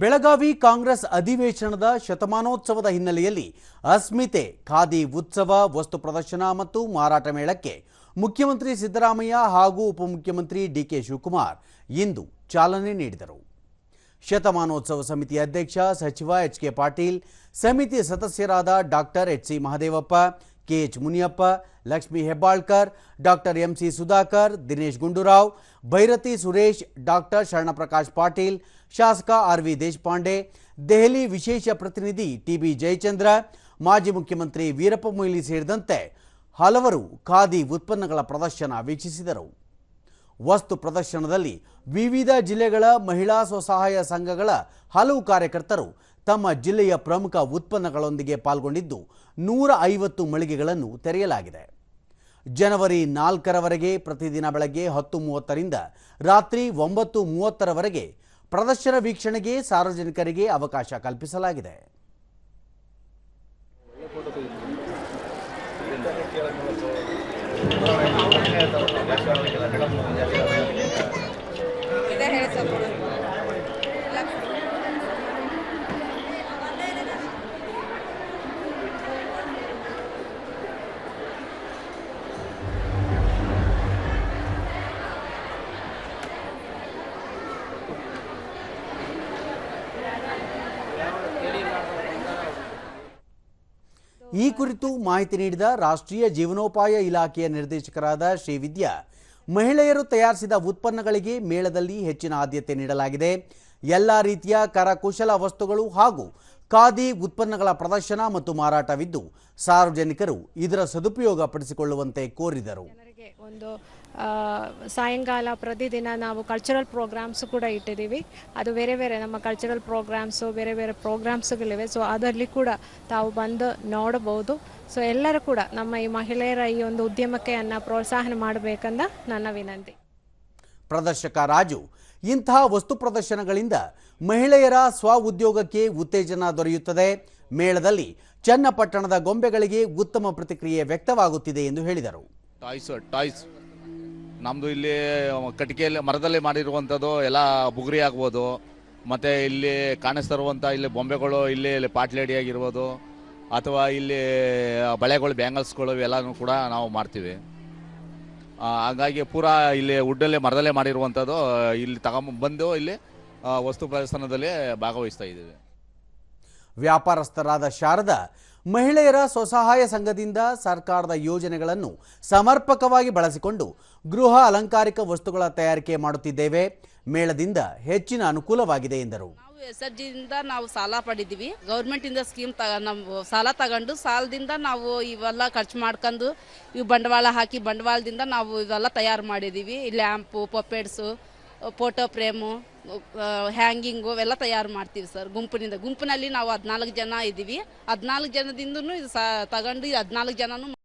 ಬೆಳಗಾವಿ ಕಾಂಗ್ರೆಸ್ ಅಧಿವೇಶನದ ಶತಮಾನೋತ್ಸವದ ಹಿನ್ನೆಲೆಯಲ್ಲಿ ಅಸ್ಮಿತೆ, ಖಾದಿ ಉತ್ಸವ, ವಸ್ತು ಪ್ರದರ್ಶನ ಮತ್ತು ಮಾರಾಟ ಮೇಳಕ್ಕೆ ಮುಖ್ಯಮಂತ್ರಿ ಸಿದ್ದರಾಮಯ್ಯ ಹಾಗೂ ಉಪಮುಖ್ಯಮಂತ್ರಿ ಡಿಕೆ ಶಿವಕುಮಾರ್ ಇಂದು ಚಾಲನೆ ನೀಡಿದರು. ಶತಮಾನೋತ್ಸವ ಸಮಿತಿ ಅಧ್ಯಕ್ಷ ಸಚಿವ ಎಚ್. ಕೆ. ಪಾಟೀಲ್, ಸಮಿತಿ ಸದಸ್ಯರಾದ doctor H. C. Mahadevappa KH Muniyappa, Lakshmi Hebbalkar doctor MC Sudhakar, Dinesh Gundurao, Byrathi Suresh doctor Sharanprakash Patil ಶಾಸಕ ಆರ್ ವಿ ದೇಶಪಾಂಡೆ, ದೆಹಲಿ ವಿಶೇಷ ಪ್ರತಿನಿಧಿ ಟಿಬಿ ಜಯಚಂದ್ರ, ಮಾಜಿ ಮುಖ್ಯಮಂತ್ರಿ ವೀರಪ್ಪ ಮೊಯ್ಲಿ ಸೇರಿದಂತೆ ಹಲವರು ಖಾದಿ ಉತ್ಪನ್ನಗಳ ಪ್ರದರ್ಶನ ವೀಕ್ಷಿಸಿದರು. ವಸ್ತು ಪ್ರದರ್ಶನದಲ್ಲಿ ವಿವಿಧ ಜಿಲ್ಲೆಗಳ ಮಹಿಳಾ ಸ್ವಸಹಾಯ ಸಂಘಗಳ ಹಲವು ಕಾರ್ಯಕರ್ತರು ತಮ್ಮ ಜಿಲ್ಲೆಯ ಪ್ರಮುಖ ಉತ್ಪನ್ನಗಳೊಂದಿಗೆ ಪಾಲ್ಗೊಂಡಿದ್ದು ನೂರ ಐವತ್ತು ಮಳಿಗೆಗಳನ್ನು ತೆರೆಯಲಾಗಿದೆ. ಜನವರಿ ನಾಲ್ಕರವರೆಗೆ ಪ್ರತಿದಿನ ಬೆಳಗ್ಗೆ ಹತ್ತು ಮೂವತ್ತರಿಂದ ರಾತ್ರಿ ಒಂಬತ್ತು ಮೂವತ್ತರವರೆಗೆ ಪ್ರದರ್ಶನ ವೀಕ್ಷಣೆಗೆ ಸಾರ್ವಜನಿಕರಿಗೆ ಅವಕಾಶ ಕಲ್ಪಿಸಲಾಗಿದೆ. ಈ ಕುರಿತು ಮಾಹಿತಿ ನೀಡಿದ ರಾಷ್ಟ್ರೀಯ ಜೀವನೋಪಾಯ ಇಲಾಖೆಯ ನಿರ್ದೇಶಕರಾದ ಶ್ರೀವಿದ್ಯಾ ಮಹಿಳೆಯರು ತಯಾರಿಸಿದ ಉತ್ಪನ್ನಗಳಿಗೆ ಮೇಳದಲ್ಲಿ ಹೆಚ್ಚಿನ ಆದ್ಯತೆ ನೀಡಲಾಗಿದೆ. ಎಲ್ಲ ರೀತಿಯ ಕರಕುಶಲ ವಸ್ತುಗಳು ಹಾಗೂ ಖಾದಿ ಉತ್ಪನ್ನಗಳ ಪ್ರದರ್ಶನ ಮತ್ತು ಮಾರಾಟವಿದ್ದು ಸಾರ್ವಜನಿಕರು ಇದರ ಸದುಪಯೋಗ ಪಡಿಸಿಕೊಳ್ಳುವಂತೆ ಕೋರಿದರು. ಒಂದು ಸಾಯಂಕಾಲ ಪ್ರತಿದಿನ ನಾವು ಕಲ್ಚರಲ್ ಪ್ರೋಗ್ರಾಮ್ಸ್ ಕೂಡ ಇಟ್ಟಿದ್ದೀವಿ. ಅದು ಬೇರೆ ಬೇರೆ ನಮ್ಮ ಕಲ್ಚರಲ್ ಪ್ರೋಗ್ರಾಮ್ಸು ಬೇರೆ ಬೇರೆ ಪ್ರೋಗ್ರಾಮ್ಸ್ಗಳಿವೆ ಸೊ ಅದರಲ್ಲಿ ಕೂಡ ತಾವು ಬಂದು ನೋಡಬಹುದು. ಸೊ ಎಲ್ಲರೂ ಕೂಡ ನಮ್ಮ ಈ ಮಹಿಳೆಯರ ಈ ಒಂದು ಉದ್ಯಮಕ್ಕೆ ಅನ್ನ ಪ್ರೋತ್ಸಾಹನ ಮಾಡಬೇಕಂದ ನನ್ನ ವಿನಂತಿ. ಪ್ರದರ್ಶಕ ರಾಜು, ಇಂತಹ ವಸ್ತು ಪ್ರದರ್ಶನಗಳಿಂದ ಮಹಿಳೆಯರ ಸ್ವ ಉದ್ಯೋಗಕ್ಕೆ ಉತ್ತೇಜನ ದೊರೆಯುತ್ತದೆ. ಮೇಳದಲ್ಲಿ ಚನ್ನಪಟ್ಟಣದ ಗೊಂಬೆಗಳಿಗೆ ಉತ್ತಮ ಪ್ರತಿಕ್ರಿಯೆ ವ್ಯಕ್ತವಾಗುತ್ತಿದೆ ಎಂದು ಹೇಳಿದರು. ಟಾಯ್ಸ್ ಟಾಯ್ಸ್ ನಮ್ಮದು ಇಲ್ಲಿ ಕಟ್ಟಿಗೆಯಲ್ಲಿ, ಮರದಲ್ಲಿ ಮಾಡಿರುವಂಥದ್ದು ಎಲ್ಲ ಬುಗುರಿ ಆಗ್ಬೋದು. ಮತ್ತು ಇಲ್ಲಿ ಕಾಣಿಸ್ತಿರುವಂಥ ಇಲ್ಲಿ ಬೊಂಬೆಗಳು ಇಲ್ಲಿ ಇಲ್ಲಿ ಪಾಟ್ಲೇಡಿ ಆಗಿರ್ಬೋದು. ಅಥವಾ ಇಲ್ಲಿ ಬಳೆಗಳು, ಬ್ಯಾಂಗಲ್ಸ್ಗಳು ಇವೆಲ್ಲನೂ ಕೂಡ ನಾವು ಮಾಡ್ತೀವಿ. ಹಾಗಾಗಿ ಪೂರಾ ಇಲ್ಲಿ ವುಡ್ಡಲ್ಲೇ, ಮರದಲ್ಲೇ ಮಾಡಿರುವಂಥದ್ದು ಇಲ್ಲಿ ತಗೊಂಬಂದು ಇಲ್ಲಿ ವಸ್ತು ಪ್ರದರ್ಶನದಲ್ಲಿ ಭಾಗವಹಿಸ್ತಾ ಇದ್ದೀವಿ. ವ್ಯಾಪಾರಸ್ಥರಾದ ಶಾರದಾ ಮಹಿಳೆಯರ ಸ್ವಸಹಾಯ ಸಂಘದಿಂದ ಸರ್ಕಾರದ ಯೋಜನೆಗಳನ್ನು ಸಮರ್ಪಕವಾಗಿ ಬಳಸಿಕೊಂಡು ಗೃಹ ಅಲಂಕಾರಿಕ ವಸ್ತುಗಳ ತಯಾರಿಕೆ ಮಾಡುತ್ತಿದ್ದೇವೆ. ಮೇಳದಿಂದ ಹೆಚ್ಚಿನ ಅನುಕೂಲವಾಗಿದೆ ಎಂದರು. ಎಸ್ ಎಚ್ ಜಿಯಿಂದ ನಾವು ಸಾಲ ಪಡಿದ್ದೀವಿ ಗೌರ್ಮೆಂಟ್ ಇಂದ ಸ್ಕೀಮ್ ತಗ ನಾವು ಸಾಲ ತಗೊಂಡು ಸಾಲದಿಂದ ನಾವು ಇವೆಲ್ಲ ಖರ್ಚು ಮಾಡ್ಕೊಂಡು ಇವು ಬಂಡವಾಳ ಹಾಕಿ ಬಂಡವಾಳದಿಂದ ನಾವು ಇವೆಲ್ಲ ತಯಾರು ಮಾಡಿದ್ದೀವಿ ಲ್ಯಾಂಪು, ಪೊಪೆಡ್ಸು, ಫೋಟೋ ಫ್ರೇಮು. ಹ್ಯಾಂಗಿಂಗು ಅವೆಲ್ಲ ತಯಾರು ಮಾಡ್ತೀವಿ ಸರ್, ಗುಂಪಿನಿಂದ. ಗುಂಪಿನಲ್ಲಿ ನಾವು ಹದಿನಾಲ್ಕು ಜನ ಇದ್ದೀವಿ. ಹದಿನಾಲ್ಕು ಜನದಿಂದನೂ ಇದು ಸಾ, ತಗೊಂಡು ಹದಿನಾಲ್ಕು ಜನನೂ